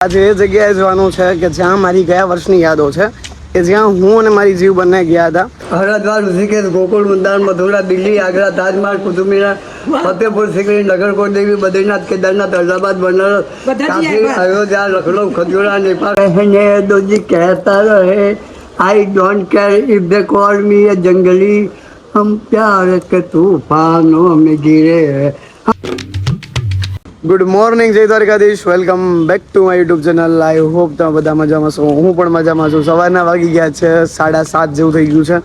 આજે એ જગ્યાએ જવાનું છે કે જ્યાં મારી ગયા વર્ષની યાદો છે કે જ્યાં હું અને મારી જીવ બંને ગયા હતા. હરદ્વાર ઋષિકેશ ગોકુળ ઉદ્યાન મથુરા દિલ્હી આગ્રા તાજમહાલ કુતુબમિનાર ફતેહપુર સિકરી નગરકોટ દેવી બદ્રીનાથ કેદારનાથ અલ્હાબાદ બનારસ કાશી અયોધ્યા લખનઉ ખજુરા નેપાળ. રહેને દોજી કહેતા રહે I don't care if they call me junglee હમ પ્યાર કે તૂફાનો હમે ગીરે good morning Jai Dwarkadhish. Welcome back to my YouTube channel I hope તમે બધા મજામાં છો. હું પણ મજામાં છું. સવારના વાગી ગયા છે, સાડા સાત જેવું થઈ ગયું છે.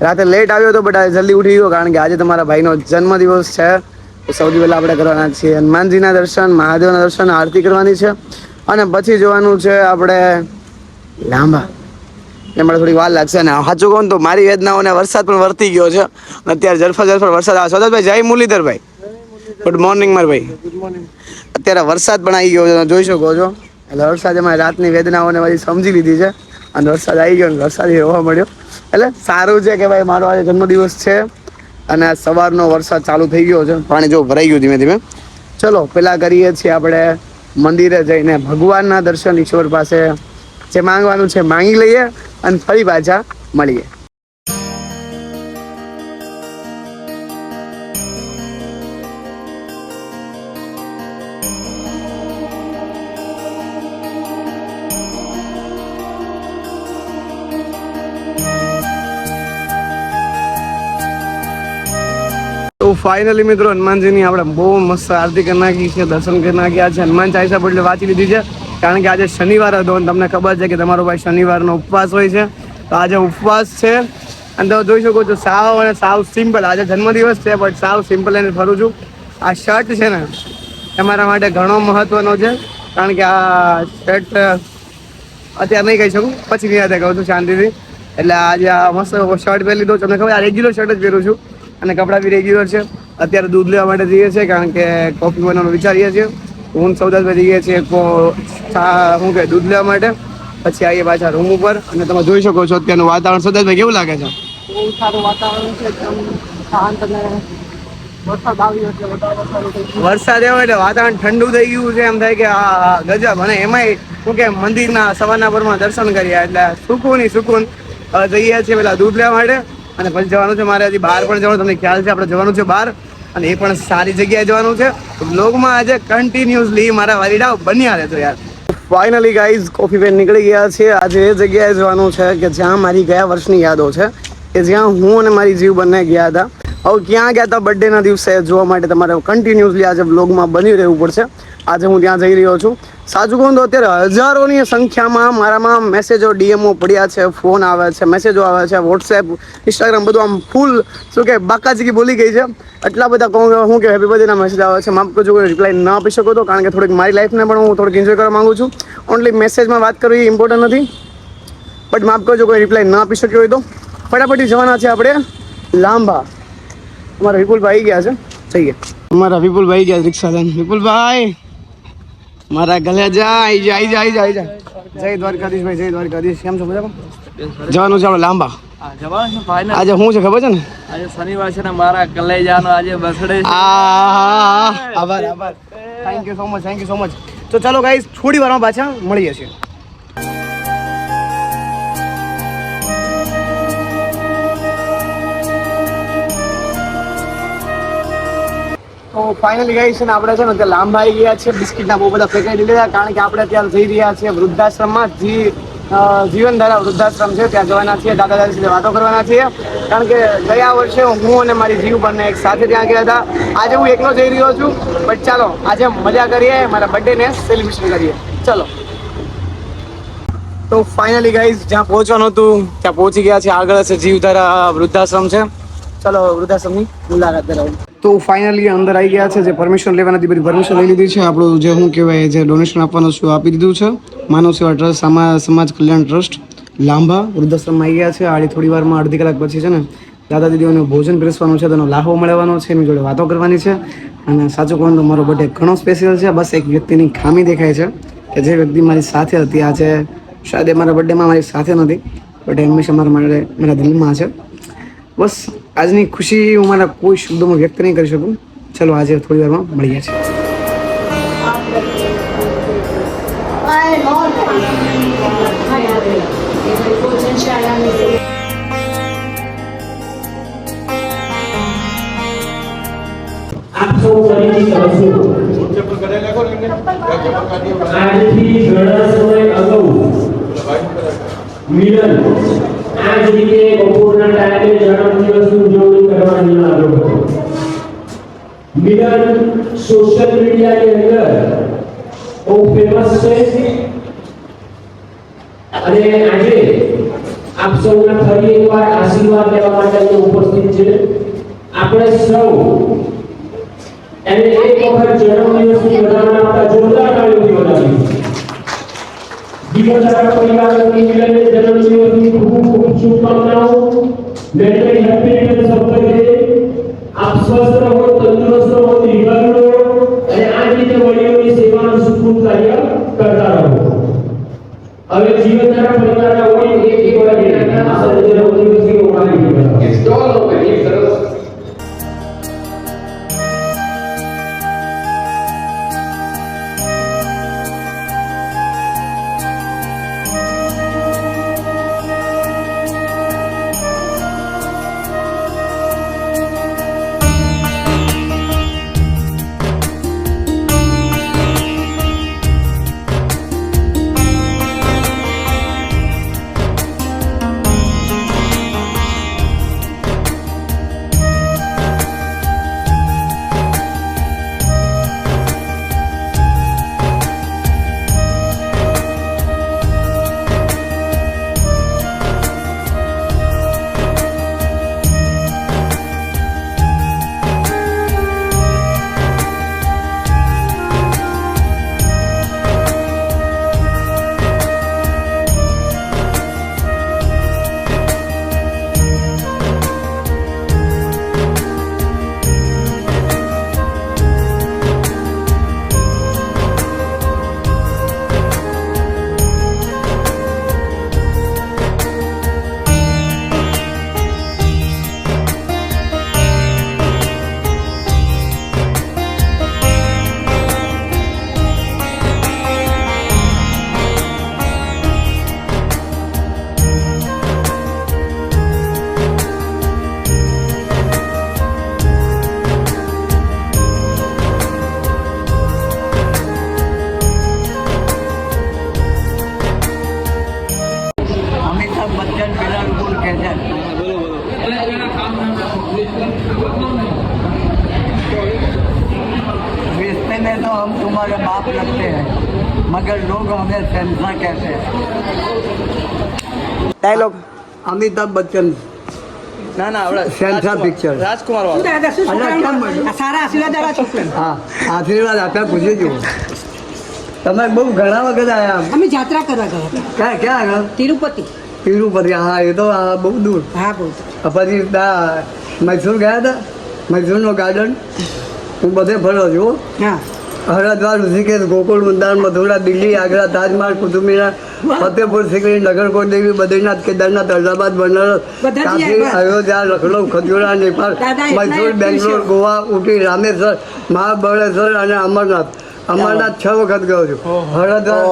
રાતે લેટ આવ્યો હતો બટ આજે જલ્દી ઉઠી ગયો, કારણ કે આજે તમારા ભાઈનો જન્મદિવસ છે. સૌથી પહેલાં આપણે કરવાના છીએ હનુમાનજીના દર્શન, મહાદેવના દર્શન, આરતી કરવાની છે. અને પછી જોવાનું છે આપણે લાંબા. એમાં થોડી વાર લાગશે ને. સાચું કહું તો મારી વેદનાઓને વરસાદ પણ વર્તી ગયો છે. અત્યારે જરફા જરફા વરસાદ આવે ભાઈ જય મુરલીધરભાઈ. ગુડ મોર્નિંગ માર ભાઈ અત્યારે વરસાદ પણ આવી ગયો જોઈ શકો છો. એટલે વરસાદ મારી રાતની વેદનાઓને બધી સમજી લીધી છે. અને વરસાદ આવી ગયો અને વરસાદ રહેવા મળ્યો. એટલે સારું છે કે ભાઈ મારો આજે જન્મદિવસ છે. અને સવારનો વરસાદ ચાલુ થઈ ગયો છે. પાણી જો ભરાઈ ગયું ધીમે ધીમે. ચલો પેલા કરીએ છીએ આપણે મંદિરે જઈને ભગવાનના દર્શન ઈશ્વર પાસે. જે માંગવાનું છે, માંગી લઈએ અને ફરી પાછા મળીએ. તો ફાઇનલી મિત્રો હનુમાનજીની આપણે બહુ મસ્ત આરતી કરી નાખી છે, દર્શન કરી નાખ્યા છે. હનુમાન ચાલીસા એટલે વાંચી લીધી છે, કારણ કે આજે શનિવાર હતો અને તમને ખબર છે કે તમારો ભાઈ શનિવારનો ઉપવાસ હોય છે. તો આજે ઉપવાસ છે. અને તમે જોઈ શકો છો, સાવ અને સાવ સિમ્પલ આજે જન્મદિવસ છે બટ સાવ સિમ્પલ એને ફરું છું. આ શર્ટ છે ને એ મારા માટે ઘણો મહત્વનો છે, કારણ કે આ શર્ટ અત્યારે નહીં કહી શકું, પછી યાદ કહું છું શાંતિથી. એટલે આજે આ મસ્ત શર્ટ પહેરી લીધો. તમને ખબર આ રેગ્યુલર શર્ટ જ પહેરું છું. અને કપડાં બી રેગ્યુલર છે. અત્યારે દૂધ લેવા માટે જઈએ છીએ કારણ કે કોફી બનાવવાનું વિચારીએ છીએ. હું સૌદાસભાઈ જઈએ છીએ શું કહે દૂધ લેવા માટે. પછી આવીએ પાછા રૂમ ઉપર અને તમે જોઈ શકો છો અત્યારનું વાતાવરણ. સૌદાસભાઈ કેવું લાગે છે? બહુ સારું વાતાવરણ છે એકદમ શાંત અને વરસાદ એવો એટલે વાતાવરણ ઠંડુ થઈ ગયું છે. એમ થાય કે આ ગજબ. અને એમાંય શું કે મંદિરના સવારના પરમાં દર્શન કર્યા એટલે સુકૂન સુકૂન. જઈએ છીએ પેલા દૂધ લેવા માટે. અને પછી જવાનું છે મારે હજી બહાર પણ જવાનું તમને ખ્યાલ છે, આપણે જવાનું છે બહાર. અને એ પણ સારી જગ્યાએ જવાનું છે. બ્લોગમાં આજે કન્ટિન્યુઅસલી મારા વાલીડા બન્યા રહેતો યાર. ફાઇનલી ગાઈઝ કોફી પેન નીકળી ગયા છે. આજે એ જગ્યાએ જવાનું છે કે જ્યાં મારી ગયા વર્ષની યાદો છે. કે જ્યાં હું અને મારી જીવ બંને ગયા હતા. હવે ક્યાં ગયા હતા બર્થડેના દિવસે, જોવા માટે તમારે કન્ટિન્યુઅસલી આજે બ્લોગમાં બની રહેવું પડશે. આજે હું ત્યાં જઈ રહ્યો છું. સાચું કહું તો અત્યારે હજારોની સંખ્યામાં મારામાં મેસેજો ડીએમઓ પડ્યા છે ફોન આવે છે મેસેજો આવે છે વોટ્સએપ ઇન્સ્ટાગ્રામ બધું આમ ફૂલ શું કે બાકાચીકી બોલી ગઈ છે. એટલા બધા કહું કે હું કે હેપી બર્થડેના મેસેજ આવે છે. માફ કરજો, કોઈ રિપ્લાય ન આપી શકો તો, કારણ કે થોડીક મારી લાઈફને પણ હું થોડીક એન્જોય કરવા માગું છું. ઓનલી મેસેજમાં વાત કરવી ઇમ્પોર્ટન્ટ નથી. બટ માફ કરજો, કોઈ રિપ્લાય ન આપી શક્યો હોય તો. ફટાફટી જવાના છે આપણે લાંબા. અમારા વિપુલભાઈ ગયા છે. જઈએ. અમારા વિપુલભાઈ ગયા રિક્ષા લઈને વિપુલભાઈ! મારા ગલે જાય આઈ જાય આઈ જાય આઈ જા જય દ્વારકાધીશ ભાઈ જય દ્વારકાધીશ. કેમ છો મજામાં? જવાનું છે આપણે લાંબા. આજે શું છે ખબર છે ને? આજે શનિવાર છે ને મારા કલેજાનો આજે બર્થડે છે. આભાર આભાર. Thank you so much thank you so much તો ચાલો ગાઈસ થોડી વારમાં પાછા મળીએ છીએ. તો ફાઇનલી ગઈ છે ને આપણે છે ને અત્યારે લાંબા આવી ગયા છે બિસ્કિટના બહુ બધા ફેંકાઈ દીધા કારણ કે આપણે અત્યારે જઈ રહ્યા છીએ વૃદ્ધાશ્રમમાં. જી જીવનધારા વૃદ્ધાશ્રમ છે, ત્યાં જવાના છીએ, દાદા દાદી સાથે વાતો કરવાના છીએ. કારણ કે ગયા વર્ષે હું અને મારી જીવ બંને એક સાથે ત્યાં ગયા હતા. આજે હું એકલો જઈ રહ્યો છું બટ ચાલો, આજે મજા કરીએ, મારા બર્થડેને સેલિબ્રેશન કરીએ. ચલો. તો ફાઇનલી ગાઈઝ જ્યાં પહોંચવાનું હતું, ત્યાં પહોંચી ગયા છે આગળ છે જીવધારા વૃદ્ધાશ્રમ છે. ચલો, વૃદ્ધાશ્રમની મુલાકાત કરાવું તો ફાઇનલી અંદર આવી ગયા છે, જે પરમિશન લેવાની હતી, બધી પરમિશન લઈ લીધી છે. આપણું જે શું કહેવાય, જે ડોનેશન આપવાનું છે આપી દીધું છે. માનવ સેવા ટ્રસ્ટ, સમા, સમાજ કલ્યાણ ટ્રસ્ટ, લાંબા વૃદ્ધાશ્રમમાં આવી ગયા છે. આડી થોડી વારમાં અડધી કલાક પછી છે ને દાદા દીદીઓને ભોજન પીરસવાનું છે, તેનો લાહો મળવાનો છે, એની જોડે વાતો કરવાની છે. અને સાચું કહું તો મારો બર્થડે ઘણો સ્પેશિયલ છે. બસ એક વ્યક્તિની ખામી દેખાય છે કે જે વ્યક્તિ મારી સાથે હતી. આજે શાયદ એ મારા બર્થડેમાં મારી સાથે નથી બટ એ હંમેશા મારા માટે, મારા દિલમાં છે. બસ, આજની ખુશી હું મારા કોઈ શબ્દોમાં વ્યક્ત નહીં કરી શકું. ચલો, આજે થોડી વારમાં મળીએ છીએ. આજથી ઘણા સમય અગાઉ મિલન આ જ રીતે અંદર બહુ ફેમસ છે. અને આજે આપ સૌના ફરી એકવાર આશીર્વાદ લેવા માટે અહીં ઉપસ્થિત છે. આપણે સૌ એને એક વખત જન્મદિવસની વધામણા આપતા જોરદાર તાળીઓથી વધાવીએ દીપોદારા પરિવારની મિલનને જન્મદિવસની ખૂબ ખૂબ શુભકામનાઓ many happy returns of the day આપ સ્વસ્થ રહો તંદુરસ્ત રહો દીર્ઘાયુ રહો અને આ જ રીતે વડીલોની હવે જીવનધારા પરિવારના ડાયલોગ અમિતાભ બચ્ચન. ના ના આવડે. પિક્ચર. રાજકુમાર હા આશીર્વાદ આપ્યા પૂછી જુઓ. તમે બહુ ઘણા વખત આવ્યા અમે ક્યાં ક્યાં તિરુપતિ. તિરુપતિ હા એ તો હા બહુ દૂર. હા બહુ પછી મૈસૂર ગયા હતા? મૈસૂરનો ગાર્ડન હું બધે ફર્યો છું હરિદ્વાર ઋષિકેશ ગોકુળ વૃંદાવન મથુરા દિલ્હી આગ્રા તાજમહલ કુતુબમિનાર ફતેહપુર સિકરી નગર દેવી બદ્રીનાથ કેદારનાથ અલ્હાબાદ બનારસ કાશી અયોધ્યા લખનૌ ખજુરા નેપાળ મૈસૂર બેંગ્લોર ગોવા ઉટી રામેશ્વર મહાબળેશ્વર અને અમરનાથ. અમરનાથ છ વખત ગયો છું. હરદ્વાર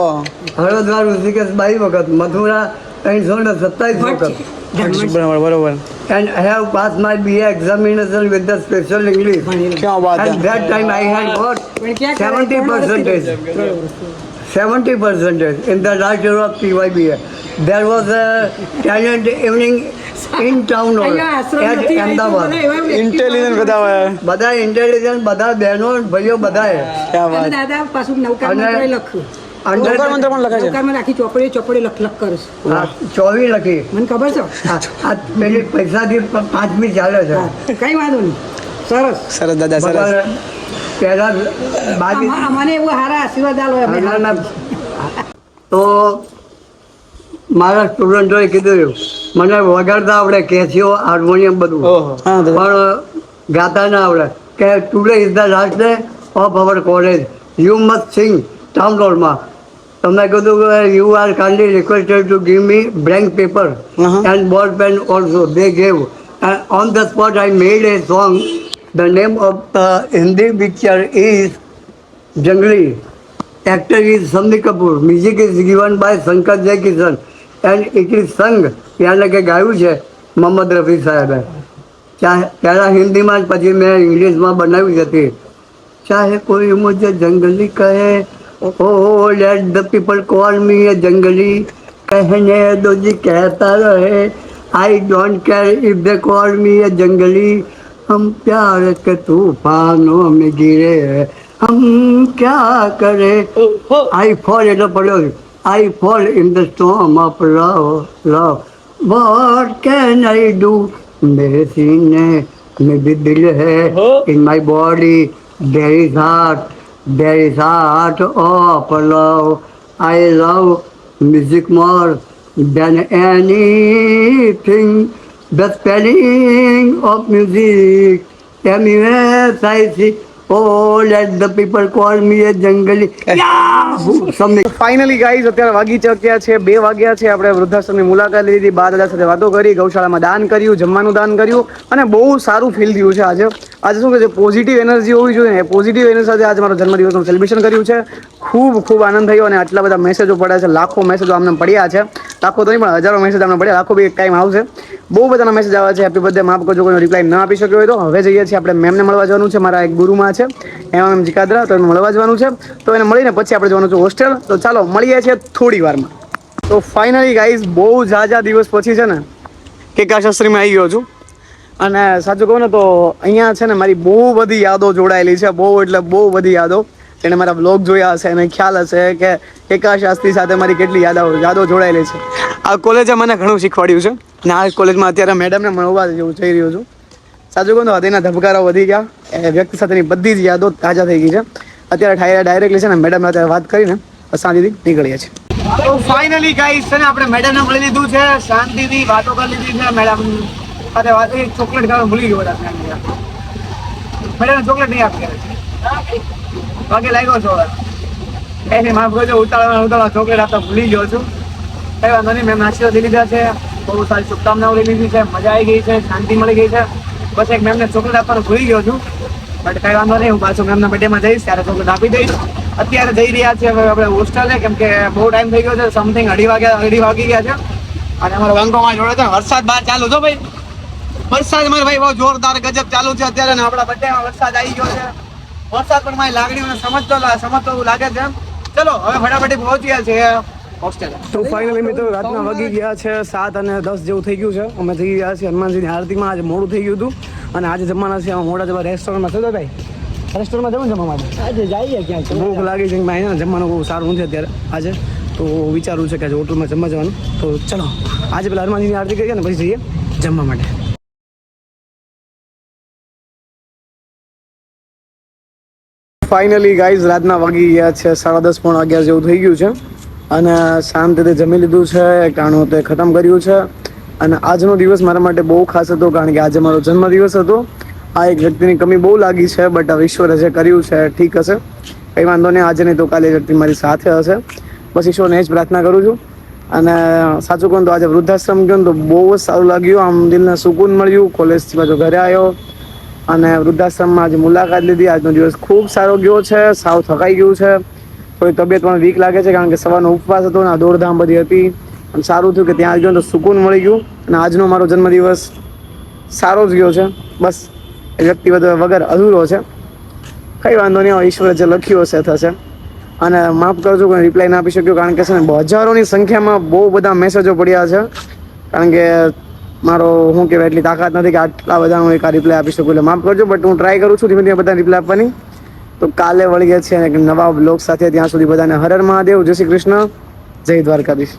હરદ્વાર ઋષિકેશ બાઈ વખત મથુરા ત્રણસો ને સત્તાવીસ વખત. બરાબર બરોબર and I have passed my BA examination with the special English. ક્યાં વાત At that time I had got પણ ક્યાં કરે? 70 percentage. 70 percentage in the last year of PYBA. There was a talent evening in town hall at Ahmedabad. Intelligent બધા હોય બધા intelligent બધા બહેનો ભાઈઓ બધાએ ક્યાં અને વાત દાદા પાછું નૌકાર અને- મંત્ર લખ્યું અંદર નૌકાર મંત્ર પણ લખે છે નૌકારમાં આખી ચોપડી ચોપડી લખ લખ કરું ચોવી લખી મને ખબર છે આ આ પેલી પૈસાથી પાંચમી ચાલે છે કઈ વાંધો નહીં સરસ સરસ દાદા સરસ પહેલા બાકી અમા- એવું હારા આશીર્વાદ આલો અમે ના, ના. તો મારા સ્ટુડન્ટોએ કીધું મને વગાડતા આવડે કેસીઓ હાર્મોનિયમ બધું પણ ગાતા ના આવડે કે today is the last day of our college you must sing town હોલમાં તમે કીધું કે you are kindly requested to give me blank paper Uh-huh. And ball pen also they gave on the spot I made a song the name of the Hindi picture is Junglee actor is Shammi Kapoor music is given by Shankar Jai Kishan and it is સંગ યાને કે ગાયું છે મોહમ્મદ રફી સાહેબે. પહેલાં હિન્દીમાં જ પછી મેં ઇંગ્લિશમાં બનાવી હતી. ચાહે કોઈ મુझे જંગલી કહે ओ let the people call me a junglee कहने दो जी कहता रहे। I don't care if they call me a junglee हम प्यार के तूफानों में गिरे। हम क्या करे? आई फॉल इन पड़ो I fall in the storm of love love what can I do मेरे सीने में भी दिल है। In my body there is heart There is art of love. I love music more than anything. The spelling of music, M-U-S-I-C, Oh, let the people call me a jungly. Finally guys અત્યારે વાગી ચક્યા છે બે વાગ્યા છે આપણે વૃદ્ધાશ્રમની મુલાકાત લીધી. બા દાદા સાથે વાતો કરી ગૌશાળામાં દાન કર્યું જમવાનું દાન કર્યું અને બહુ સારું ફીલ થયું છે આજે. આજે શું છે પોઝિટિવ એનર્જી હોવી જોઈએ ને પોઝિટિવ એનર્જી સાથે આજે મારો જન્મદિવસનું સેલિબ્રેશન કર્યું છે. ખૂબ ખૂબ આનંદ થયો અને આટલા બધા મેસેજો પડ્યા છે લાખો મેસેજો આમને પડ્યા છે. લાખો તો નહીં, પણ હજારો મેસેજ તમને પડ્યા. લાખો બી એક ટાઈમ આવશે. બહુ બધાના મેસેજ આવે છે. હેપી બર્થડે માફ કરજો કોઈનો રિપ્લાય ન આપી શક્યો હોય તો હવે જઈએ છીએ. આપણે મેમને મળવા જવાનું છે. મારા એક ગુરુમાં છે. એમ એમ જીકાદરા, તો એને મળવા જવાનું છે. તો એને મળીને પછી આપણે જવાનું છે હોસ્ટેલ તો ચાલો, મળીએ છીએ થોડી વારમાં. તો ફાઇનલી ગાઈઝ બહુ ઝાઝા દિવસ પછી છે ને કેકાશાસ્ત્રીમાં આવી ગયો છું. અને સાચું કહું ને તો અહીંયા છે ને મારી બહુ બધી યાદો જોડાયેલી છે. બહુ એટલે બહુ બધી યાદો. જેણે મારા બ્લોગ જોયા હશે અને ખ્યાલ હશે કે એકા શાસ્ત્રી સાથે મારી કેટલી યાદો યાદો જોડાયેલી છે. આ કોલેજે મને ઘણું શીખવાડ્યું છે. ને આ કોલેજમાં અત્યારે મેડમને મળવા જેવું જઈ રહ્યો છું. સાચું કહું તો હૃદયના ધબકારા વધી ગયા. એ વ્યક્તિ સાથેની બધી જ યાદો તાજા થઈ ગઈ છે. અત્યારે ડાયરેક્ટલી છે ને મેડમ અત્યારે વાત કરીને શાંતિથી નીકળીએ છીએ. તો ફાઇનલી ગાઈસ છે ને આપણે મેડમને મળી લીધું છે. શાંતિથી વાતો કરી લીધી છે મેડમ સાથે વાત કરી ચોકલેટ ખાવાનું ભૂલી ગયો બધા મેડમ ચોકલેટ નહીં આપી બાકી લાગ્યો છો કઈ માફ કરજો ઉતાળવા ઉતાળવા ચોકલેટ આપતા ભૂલી ગયો છું. કઈ વાંધો નહીં, મેં આશીર્વાદ લઈ લીધા છે. બહુ સારી શુભકામનાઓ લઈ લીધી છે. મજા આવી ગઈ છે, શાંતિ મળી ગઈ છે. બસ એક મેમને ચોકલેટ આપવાનું ભૂલી ગયો છું. બટ કઈ વાંધો નહીં, હું પાછું મેમના બર્થડેમાં જઈશ, ત્યારે ચોકલેટ આપી દઈશ. અત્યારે જઈ રહ્યા છે આપણે હોસ્ટેલે કેમ કે બહુ ટાઈમ થઈ ગયો છે સમથિંગ અઢી વાગ્યા અઢી વાગી ગયા છે. અને અમારો વાંગોમાં જોડે છે, વરસાદ બહાર ચાલુ છો ભાઈ. વરસાદ મારે ભાઈ બહુ જોરદાર ગજબ ચાલુ છે અત્યારે આપણા બર્થડેમાં વરસાદ આવી ગયો છે. વરસાદ પણ મારી લાગણીઓને સમજતો સમજતો એવું લાગે છે ચલો હવે ફટાફટી પહોંચ્યા છે તો ફાઇનલી મિત્રો રાતના વાગી ગયા છે સાત અને દસ જેવું થઈ ગયું છે. અમે થઈ ગયા છીએ હનુમાનજીની આરતીમાં. આજે મોડું થઈ ગયું હતું. અને આજે જમવાના છે મોડા જવા રેસ્ટોરન્ટમાં થતો ભાઈ? રેસ્ટોરન્ટમાં જવું જમવા માટે? આજે જઈએ ક્યાંક. ભૂખ લાગી છે કે ભાઈ જમવાનું બહુ સારું નથી અત્યારે આજે. તો વિચારું છે કે આજે હોટલમાં જમવા જવાનું. તો ચલો આજે પેલા હનુમાનજીની આરતી કરીએ ને પછી જઈએ જમવા માટે. ફાઇનલી ગાઈઝ રાતના વાગી ગયા છે, સાડા દસ પોણા અગિયાર જેવું થઈ ગયું છે. અને શાંતિથી જમી લીધું છે ટાણું તે ખતમ કર્યું છે. અને આજનો દિવસ મારા માટે બહુ ખાસ હતો, કારણ કે આજે મારો જન્મદિવસ હતો. આ એક વ્યક્તિની કમી બહુ લાગી છે બટ હવે ઈશ્વરે જે કર્યું છે, ઠીક હશે. કંઈ વાંધો નહીં, આજે નહીં તો કાલે વ્યક્તિ મારી સાથે હશે. બસ ઈશ્વરને એ જ પ્રાર્થના કરું છું. અને સાચું કહું તો આજે વૃદ્ધાશ્રમ ગયો તો બહુ જ સારું લાગ્યું. આમ દિલને સુકૂન મળ્યું. કોલેજથી પાછો ઘરે આવ્યો. અને વૃદ્ધાશ્રમમાં આજે મુલાકાત લીધી. આજનો દિવસ ખૂબ સારો ગયો છે. સાવ થકાઈ ગયું છે. થોડી તબિયત પણ વીક લાગે છે કારણ કે સવારનો ઉપવાસ હતો ને દોડધામ બધી હતી. અને સારું થયું કે ત્યાં ગયો તો સુકૂન મળી ગયું. અને આજનો મારો જન્મદિવસ સારો જ ગયો છે. બસ એ વ્યક્તિ વગર અધૂરો છે. કંઈ વાંધો નહીં, હવે ઈશ્વરે જે લખ્યું હશે થશે. અને માફ કરજો, કોઈ રિપ્લાય ના આપી શક્યો કારણ કે છે ને હજારોની સંખ્યામાં બહુ બધા મેસેજો પડ્યા છે. કારણ કે મારો શું કહેવાય, એટલી તાકાત નથી કે આટલા બધા હું એક રિપ્લાય આપી શકું. એટલે માફ કરજો બટ હું ટ્રાય કરું છું ધીમે ધીમે બધા રિપ્લાય આપવાની. તો કાલે વળી ગયા છે એક નવા બ્લોગ સાથે ત્યાં સુધી બધાને હરર મહાદેવ. જય શ્રી કૃષ્ણ. જય દ્વારકાધીશ.